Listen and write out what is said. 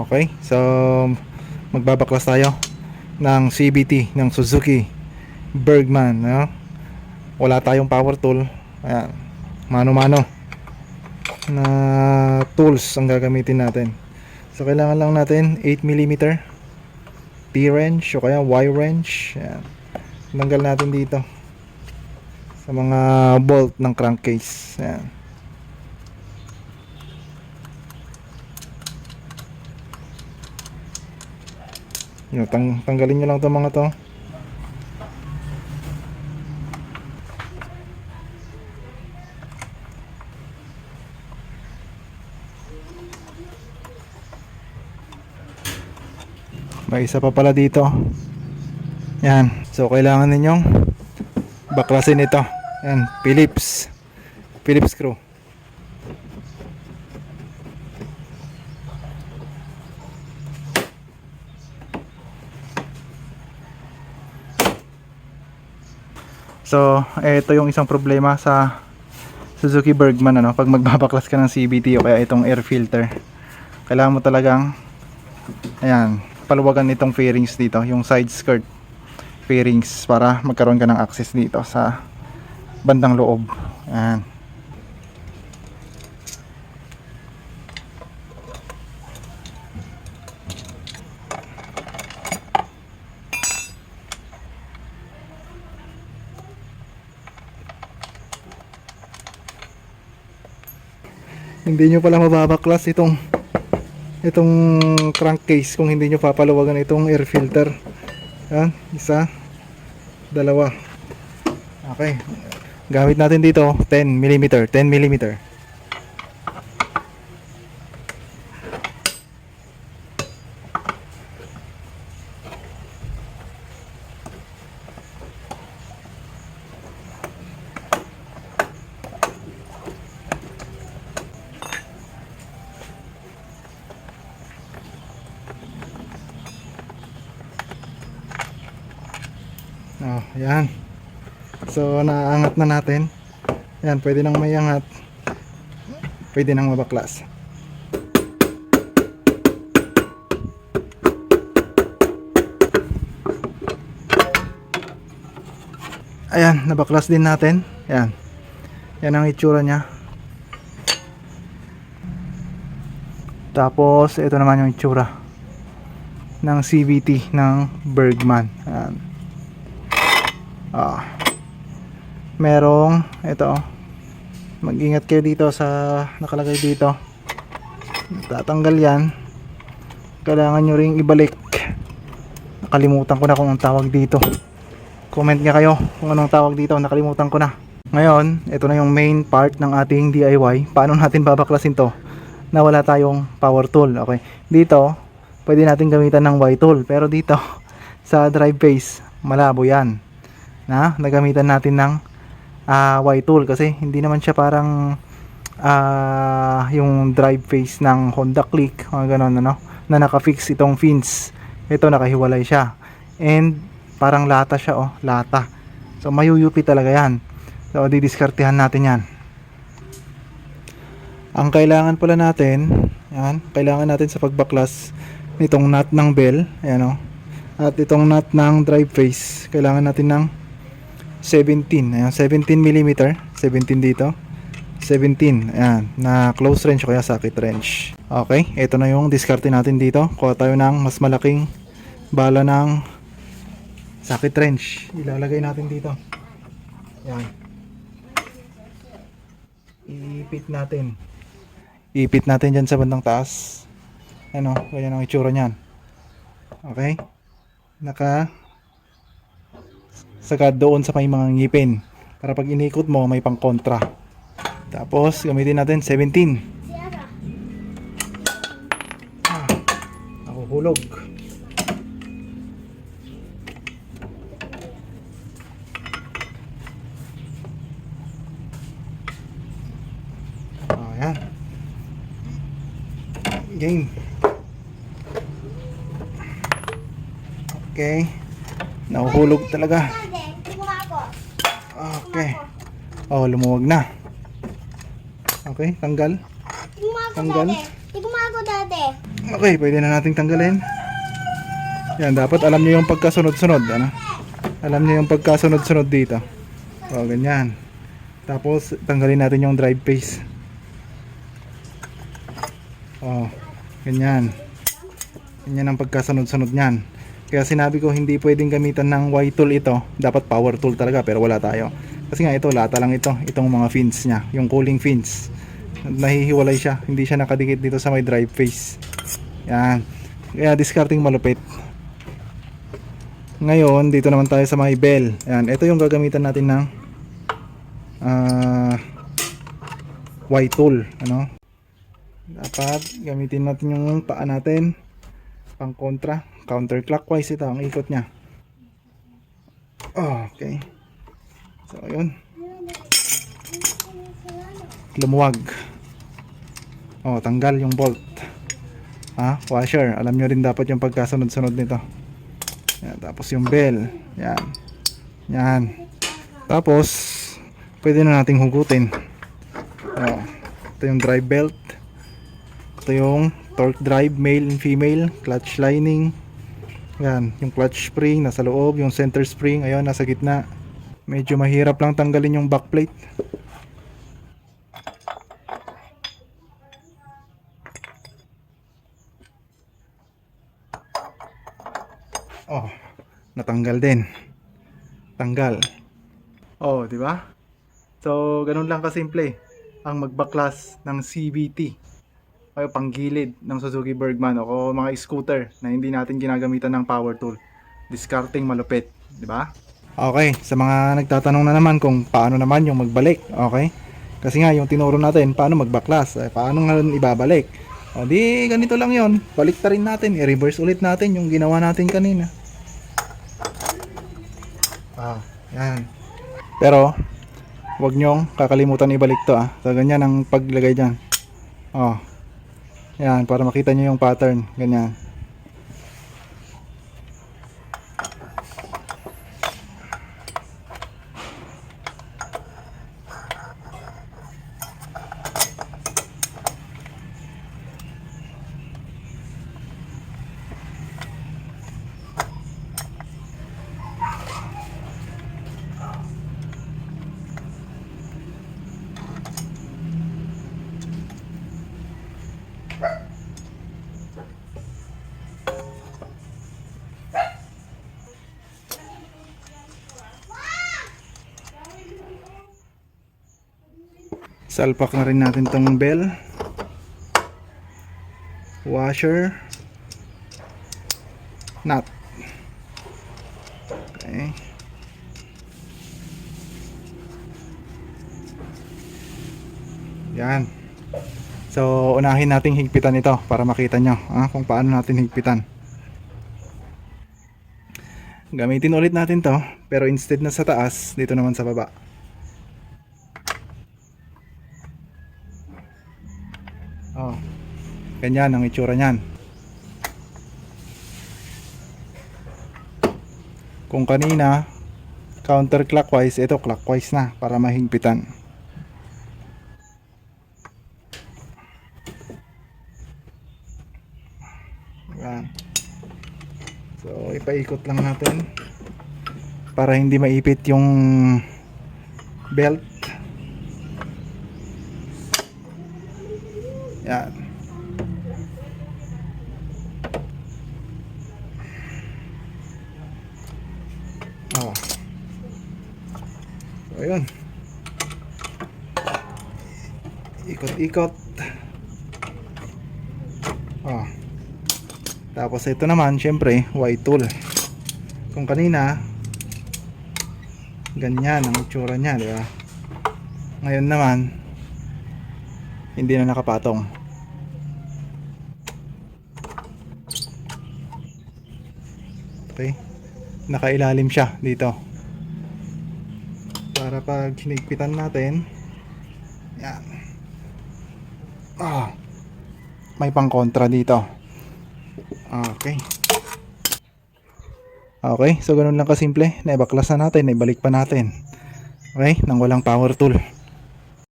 Okay, so magbabaklas tayo ng CBT ng Suzuki Bergman. No? Wala tayong power tool. Ayan, mano-mano na tools ang gagamitin natin. So kailangan lang natin 8mm T-wrench o kaya Y-wrench. Ayan. Tanggal natin dito sa mga bolt ng crankcase. Ayan. Yun, tang tanggalin nyo lang itong mga to. May isa pa pala dito. Yan. So, kailangan ninyong baklasin ito. Yan. Phillips. Phillips screw. So, ito yung isang problema sa Suzuki Bergman ano, pag magbabaklas ka ng CVT o kaya itong air filter. Kailangan mo talagang ayan, paluwagan nitong fairings dito, yung side skirt fairings para magkaroon ka ng access dito sa bandang loob. Ayan. Hindi nyo pala mababaklas itong itong crankcase kung hindi nyo papaluwagan itong air filter. Yan, isa. Dalawa. Okay. Gamit natin dito 10mm 10mm Oh, yan. So, naangat na natin. Yan, pwede nang may angat. Pwede nang mabaklas. Ayan, nabaklas din natin. Yan. Yan ang itsura niya. Tapos, ito naman yung itsura ng CVT ng Bergman. Ayan. Ah. Merong ito. Mag-ingat kayo dito sa nakalagay dito. Tatanggal 'yan. Kailangan nyo ring ibalik. Nakalimutan ko na kung anong tawag dito. Comment nga kayo kung anong tawag dito. Nakalimutan ko na. Ngayon, ito na yung main part ng ating DIY. Paano natin babaklasin to? Na wala tayong power tool. Okay. Dito, pwede natin gamitan ng Y tool. Pero dito, sa drive phase, malabo yan na nagamitan natin ng ah, Y tool. Kasi hindi naman siya parang ah, yung drive phase ng Honda Click mga ganun ano na nakafix itong fins. Ito nakahiwalay siya. And parang lata siya oh lata. So mayuyupi talaga yan. So didiskartehan natin yan. Ang kailangan pala natin yan kailangan natin sa pagbaklas nitong nut ng bell ayan oh. At itong nut ng drive phase kailangan natin ng 17 ayan 17 mm 17 dito. 17 ayan na close range o kaya socket range okay ito na yung diskarte natin dito. Kuha tayo ng mas malaking bala ng socket range ilalagay natin dito. Ayan. Iipit natin. Iipit natin dyan sa bandang taas. Ano ganyan ang itsura nyan okay? Naka saka doon sa may mga ngipin. Para pag inikot mo may pang kontra tapos gamitin natin 17 ah, nakuhulog oh, yan game. Okay. Nahuhulog talaga Okay. Oh, lumuwag na. Okay, tanggal. Ako Tanggal. dati. Dati. Okay, pwede na nating tanggalin. Yan, dapat alam niyo yung pagkasunod-sunod, ano? Alam niyo yung pagkasunod-sunod dito. O, ganyan. Tapos, tanggalin natin yung drive face. O, ganyan. Ganyan ang pagkasunod-sunod niyan. Kaya sinabi ko hindi pwedeng gamitan ng Y tool ito. Dapat power tool talaga pero wala tayo. Kasi nga ito, lata lang ito. Itong mga fins niya. Yung cooling fins. Nahihiwalay siya. Hindi siya nakadikit dito sa may drive face. Yan. Kaya discarding malupit. Ngayon, dito naman tayo sa may bell. Yan. Ito yung gagamitan natin ng ah Y tool. Ano? Dapat gamitin natin yung paa natin pang kontra counterclockwise ito ang ikot niya oh, okay so yun lumuwag. Oh tanggal yung bolt. Ha? Washer. Alam nyo rin dapat yung pagkasunod-sunod nito. Yan, tapos yung bell. Yan yan tapos pwede na nating hugutin. Oh, ito yung drive belt. Ito yung torque drive male and female. Clutch lining. Yan yung clutch spring nasa loob yung center spring. Ayun nasa gitna medyo mahirap lang tanggalin yung backplate. Oh natanggal din. Tanggal. Oh di ba? So ganun lang kasimple ang magbaklas ng CVT o panggilid ng Suzuki Bergman o mga scooter na hindi natin ginagamitan ng power tool. Discarding malupit, di ba? Okay, sa mga nagtatanong na naman kung paano naman yung magbalik, okay? Kasi nga yung tinuro natin paano magbaklas, eh, paano nga ibabalik. O di ganito lang yon, balik ta rin natin, i-reverse ulit natin yung ginawa natin kanina. Ah, yan. Pero wag nyong kakalimutan ibalik to ah. So ganyan ang paglagay diyan. Oh, yan, para makita nyo yung pattern. Ganyan. Salpak na rin natin tong bell. Washer. Nut. Okay. Yan. So, unahin nating higpitan ito para makita nyo ah, kung paano natin higpitan. Gamitin ulit natin to pero instead na sa taas, dito naman sa baba. Ganyan ang itsura niyan. Kung kanina counterclockwise, ito clockwise na para mahigpitan. Yan. So, ipaikot lang natin para hindi maipit yung belt. Yan. Ayun. Ikot-ikot. Oh. Tapos ito naman, syempre, white tool. Kung kanina, ganyan ang itsura niya, di ba? Ngayon naman, hindi na nakapatong. Okay. Nakailalim siya dito. Para pag hinigpitan natin, yan. Ah, may pang kontra dito. Okay. Okay, so ganun lang kasimple. Naibaklas na natin, naibalik pa natin. Okay, nang walang power tool.